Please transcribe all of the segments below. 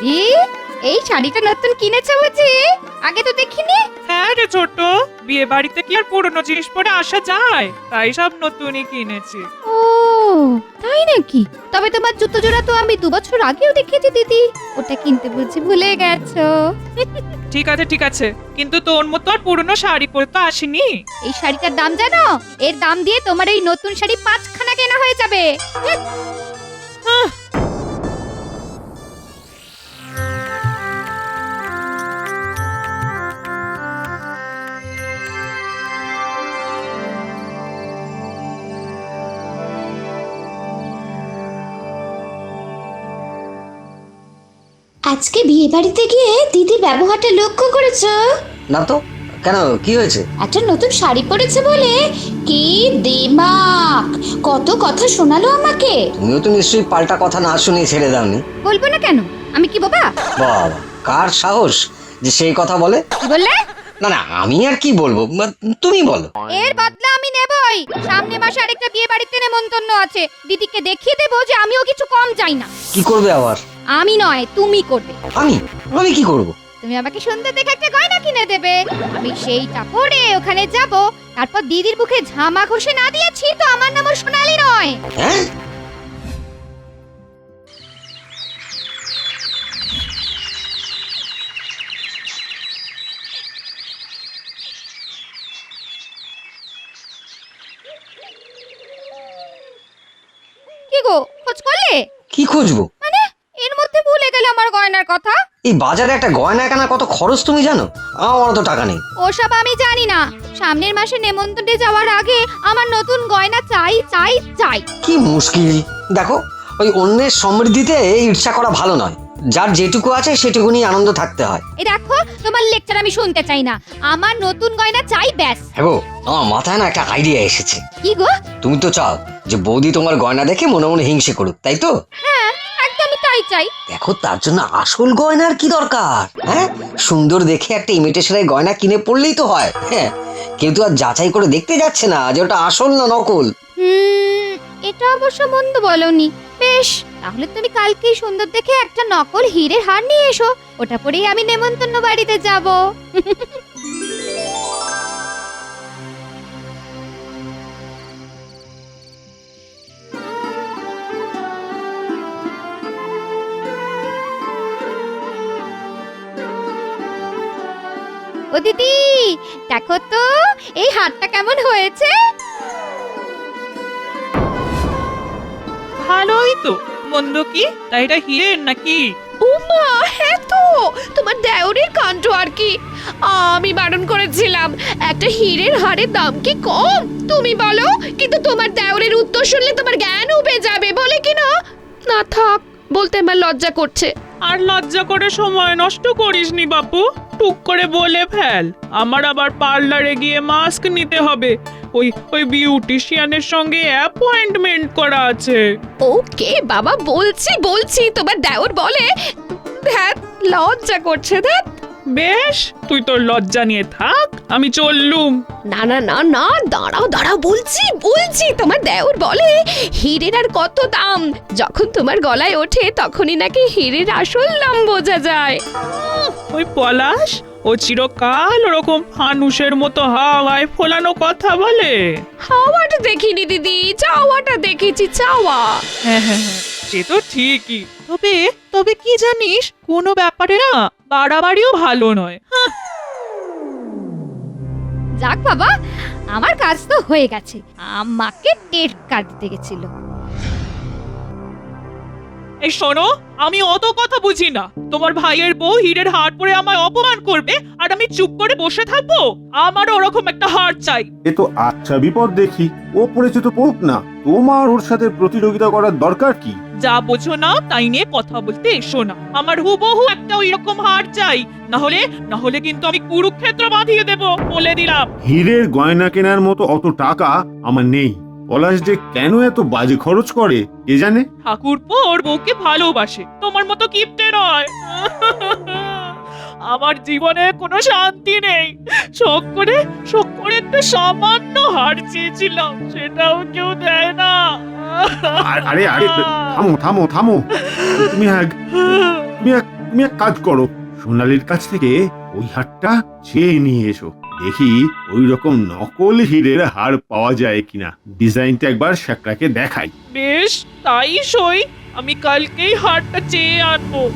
দিদি এই শাড়িটা নতুন কিনেছো বুঝি? আগে তো দেখিনি? হ্যাঁ রে ছোট বিয়ে বাড়িতে কি আর পুরনো জিনিস পরে আসা যায়? তাই সব নতুনই কিনেছি। ও তাই নাকি? তবে তোমার জুতো জোড়া তো আমি দু বছর আগেও দেখেছি দিদি। ওটা কিনতে বুঝি ভুলে গেছো? ঠিক আছে ঠিক আছে। কিন্তু তোর মতো আর পুরনো শাড়ি পরে তো আসেনি। এই শাড়িটার দাম জানো? এর দাম দিয়ে তোমার এই নতুন শাড়ি পাঁচখানা কেনা হয়ে যাবে। আজকে বিয়ে বাড়িতে গিয়ে দিদির ব্যবহারটা লক্ষ্য করেছ? না তো কেন কি হয়েছে? একটা নতুন শাড়ি পরেছে বলে? কি দিমাগ কত কথা শোনালো আমাকে। তুমিও তো নিশ্চয়ই পাল্টা কথা না শুনে ছেড়ে দাওনি। বলব না কেন? আমি কি বাবা? বাবা কার সাহস যে সেই কথা বলে? কি বললে? না না আমি আর কি বলব? মা- তুমি বলো। এর বদলা আমি নেবই। সামনে মাসে আরেকটা বিয়ে বাড়িতে নেমন্তন্ন আছে। দিদিকে দেখিয়ে দেবো যে আমিও কিছু কম চাই না। কি করবে আবার? আমি নয় তুমি করবে। আমি? আমি কি করব? তুমি আমাকে সুন্দর দেখে একটা গয়না কিনে দেবে। আমি সেইটা পরে ওখানে যাব। তারপর দিদির মুখে ঝামা ঘষে না দিয়েছি তো আমার নাম সোনালি নয়। হ্যাঁ? কি গো খোঁজ করলে? কি খুঁজবো মানে এর মধ্যে ভুলে গেলে আমার গয়নার কথা? এই বাজারে একটা গয়না কেনা কত খরচ তুমি জানো? আমার তো টাকা নেই। ওসব আমি জানি না। সামনের মাসে নেমন্তন্নে যাওয়ার আগে আমার নতুন গয়না চাই চাই চাই। কি মুশকিল। দেখো ওই অন্যের সমৃদ্ধিতে ঈর্ষা করা ভালো নয়। যার যেটুকু আছে সেটুকু নিয়ে আনন্দ থাকতে হয়। এই দেখো তোমার লেকচার আমি শুনতে চাই না। আমার নতুন গয়না চাই ব্যাস। হ্যাঁ গো আমার মাথায় না একটা আইডিয়া এসেছে। কি গো? তুমি তো চাও যে বৌদি তোমার গয়না দেখে মনে মনে হিংসে করুক তাই তো? হ্যাঁ। তাই চাই। দেখো তার জন্য আসল গয়নার কি দরকার? হ্যাঁ? সুন্দর দেখে একটা ইমিটেশনের গয়না কিনে পড়লেই তো হয়। হ্যাঁ? কিন্তু আর যাচাই করে দেখতে যাচ্ছে না যে ওটা আসল না নকল। হুম এটা অবশ্য মন্দ বলনি। বেশ তাহলে তুমি কালকেই সুন্দর দেখে একটা নকল হীরের হার নিয়ে এসো। ওটা পরেই আমি নেমন্তন্ন বাড়িতে যাব। ও দিদি দেখো তো এই হারটা কেমন হয়েছে? ভালোই তো। মন্দ কি? তাই এটা হিরের নাকি? উমা হ্যাঁ তো তোমার দেওরের কাণ্ড আর কি। আমি বারণ করেছিলাম একটা হীরের হারের দাম কি কম? তুমি বলো কিন্তু তোমার দেওরের উত্তর শুনলে তোমার জ্ঞান উবে যাবে বলে কি না? না থাক বলতে আমার লজ্জা করছে। আর লজ্জা করে সময় নষ্ট করিসনি বাপু। টুক করে বলে ফেল। আমার আবার পার্লারে গিয়ে মাস্ক নিতে হবে। ওই ওই বিউটিশিয়ানের সঙ্গে অ্যাপয়েন্টমেন্ট করা আছে। ওকে বাবা বলছি বলছি তোমার দেওর বলে। ধ্যাত লজ্জা করছে ধ্যাত বেশ তুই তোর লজ্জা নিয়ে থাক আমি চললুম। না না না না দাঁড়াও দাঁড়াও বলছি বলছি তোমার দেওর বলে হীরের আর কত দাম? যখন তোমার গলায় ওঠে তখনই নাকি হীরের আসল দাম বোঝা যায়। ওই পলাশ ও চিরকাল ওরকম ফানুসের মতো হাওয়ায় ফোলানো কথা বলে। হাওয়াটা দেখিনি দিদি। চাওয়াটা দেখেছি চাওয়া। হ্যাঁ হ্যাঁ হ্যাঁ সে তো ঠিকই। তবে তবে কি জানিস কোনো ব্যাপারে না বাড়াবাড়িও ভালো নয়। যাক বাবা আমার কাজ তো হয়ে গেছে। আমাকে টেট কাটতে গেছিল। এই শোনো আমি অত কথা বুঝি না। তোমার ভাইয়ের বউ হীরের হার পরে আমায় অপমান করবে আর আমি চুপ করে বসে থাকব? আমারও ওরকম একটা হার চাই। এ তো আচ্ছা বিপদ দেখি ও পড়েছে তো পড়ুক না। তোমার ওর সাথে প্রতিযোগিতা করার দরকার কি? যা বোঝো না তাই নিয়ে কথা বলতে এসো না। আমার হুবহু একটা ওই রকম হার চাই। না হলে না হলে কিন্তু আমি কুরুক্ষেত্র বাঁধিয়ে দেব বলে দিলাম। হীরের গয়না কেনার মতো অত টাকা আমার নেই। পলাশ যে কেন এত বাজে খরচ করে কে জানে? ঠাকুরপো ওর বউকে ভালোবাসে তোমার মতো কিপটে নয়। আমার জীবনে কোনো শান্তি নেই। শোক করে শোক করে একটা সামান্য হার চেয়েছিলাম সেটাও কেউ দেয় না। আর- আরে আরে থামো থামো থামো। তুমি এক তুমি এক তুমি এক কাজ করো। সোনালির কাছ থেকে ওই হারটা চেয়ে নিয়ে এসো। দেখি ওই রকম নকল হীরের হার পাওয়া যায় কিনা। ডিজাইনটা একবার শ্যাকরাকে দেখাই। বেশ, তাই সই। আমি কালকেই হারটা চেয়ে আনব।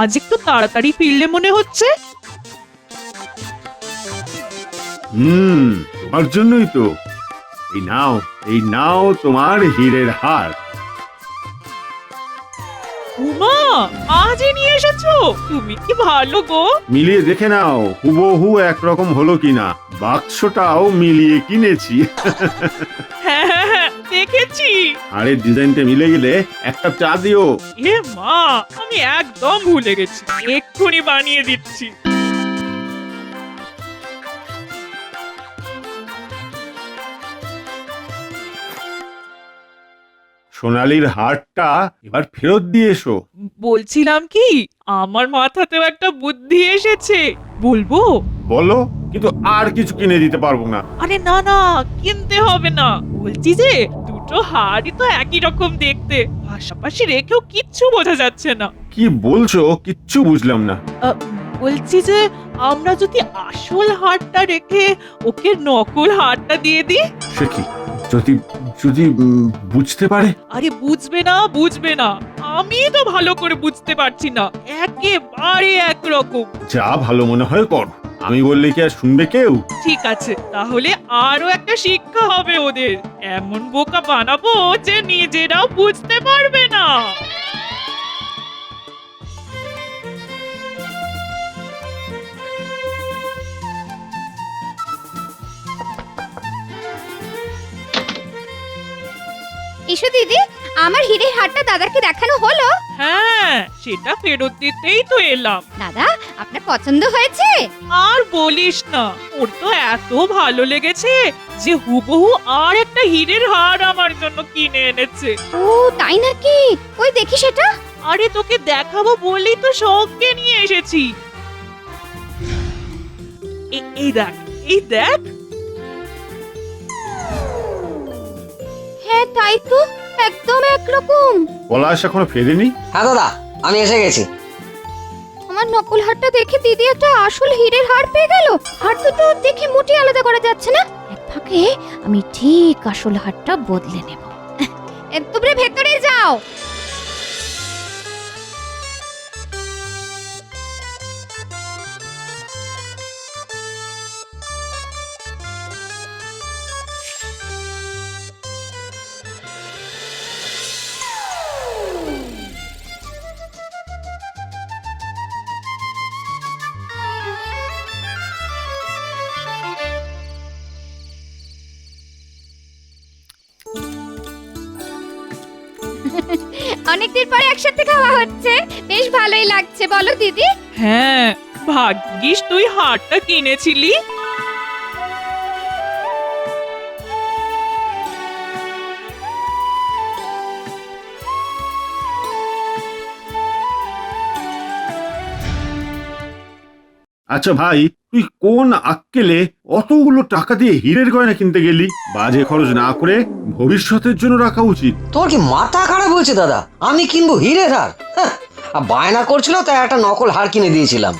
আজ একটু তাড়াতাড়ি ফিরলে মনে হচ্ছে? হুম তোমার জন্যই তো। এই নাও এই নাও তোমার হীরের হার। উমা আজই নিয়ে এসেছ? তুমি কি ভালো গো। মিলিয়ে দেখে নাও হুবহু একরকম হলো কিনা। বাক্সটাও মিলিয়ে কিনেছি। হ্যাঁ হ্যাঁ হ্যাঁ দেখেছি। হাড়ের ডিজাইনটা মিলে গেলে একটা চা দিও। এ মা আমি একদম ভুলে গেছি। এক্ষুনি বানিয়ে দিচ্ছি। সোনালির হারটা এবার ফেরত দিয়ে এসো। বলছিলাম কি আমার মাথাতেও একটা বুদ্ধি এসেছে। বলব? বলো। কিন্তু আর কিছু কিনে দিতে পারব না। আরে না না কিনতে হবে না। বলছি যে দুটো হাড়ি তো একই রকম দেখতে। পাশাপাশি রেখেও কিচ্ছু বোঝা যাচ্ছে না। কি বলছো? কিচ্ছু বুঝলাম না। আহ, বলছি যে আমরা যদি আসল হারটা রেখে ওকে নকল হারটা দিয়ে দিই? সে কি? যদি যদি উম, বুঝতে পারে? আরে বুঝবে না বুঝবে না। আমি তো ভালো করে বুঝতে পারছি না। একেবারে একরকম। যা ভালো মনে হয় কর। আমি বললে কি আর শুনবে কেউ? ঠিক আছে তাহলে আরও একটা শিক্ষা হবে ওদের। এমন বোকা বানাবো যে নিজেরাও বুঝতে পারবে না। এসো দিদি আমার হিরের হারটা দাদাকে দেখানো হলো? হ্যাঁ সেটা ফেরত দিতেই তো এলাম। দাদা আপনার পছন্দ হয়েছে? আর বলিস না ওর তো এত ভালো লেগেছে যে হুবহু আর একটা হীরের হার আমার জন্য কিনে এনেছে। ও তাই নাকি? ওই দেখি সেটা। আরে তোকে দেখাবো বলেই তো সঙ্গে নিয়ে এসেছি। এ- এই দেখ এই দেখ। হ্যাঁ তাই তো। একদম একরকম। পলাশ এখনও ফেরেনি? হ্যাঁ দাদা আমি এসে গেছি। আমার নকল হারটা দেখে দিদি একটা আসল হীরের হার পেয়ে গেল। হার দুটো দেখে মোটে আলাদা করা যাচ্ছে না? এক ফাঁকে আমি ঠিক আসল হারটা বদলে নেব। একদম তোমরা ভেতরে যাও। অনেকদিন পরে একসাথে খাওয়া হচ্ছে। বেশ ভালোই লাগছে বলো দিদি। হ্যাঁ ভাগ্যিস তুই হারটা কিনেছিলি। আচ্ছা ভাই তুই কোন আক্কেলে অতগুলো টাকা দিয়ে হীরের গয়না কিনতে গেলি? বাজে খরচ না করে ভবিষ্যতের জন্য রাখা উচিত। তোর কি মাথা খারাপ বলছি দাদা? আমি কিনবো হিরের হার। হ্যাঁ, আর বায়না করছিল তাই একটা নকল হার কিনে দিয়েছিলাম।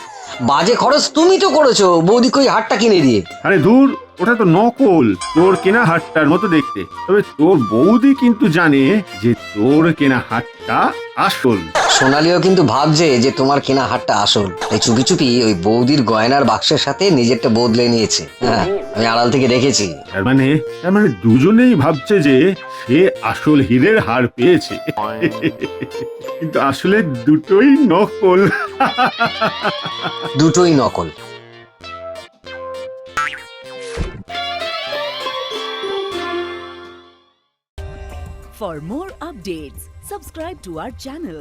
বাজে খরচ তুমি তো করেছ বৌদিকে ওই হারটা কিনে দিয়ে? আরে দূর ওটা তো নকল। তোর কেনা হারটার মতো দেখতে। তবে তোর বৌদি কিন্তু জানে যে তোর কেনা হাটটা আসল। সোনালিও কিন্তু ভাবছে যে তোমার কেনা হারটা আসল। তাই চুপি চুপি ওই বৌদির গয়নার বাক্সের সাথে নিজেরটা বদলে নিয়েছে। হ্যাঁ আমি আড়াল থেকে দেখেছি। তার মানে তার মানে দুজনেই ভাবছে যে সে আসল হীরের হার পেয়েছে। কিন্তু আসলে দুটোই নকল। দুটোই নকল। For more updates, subscribe to our channel,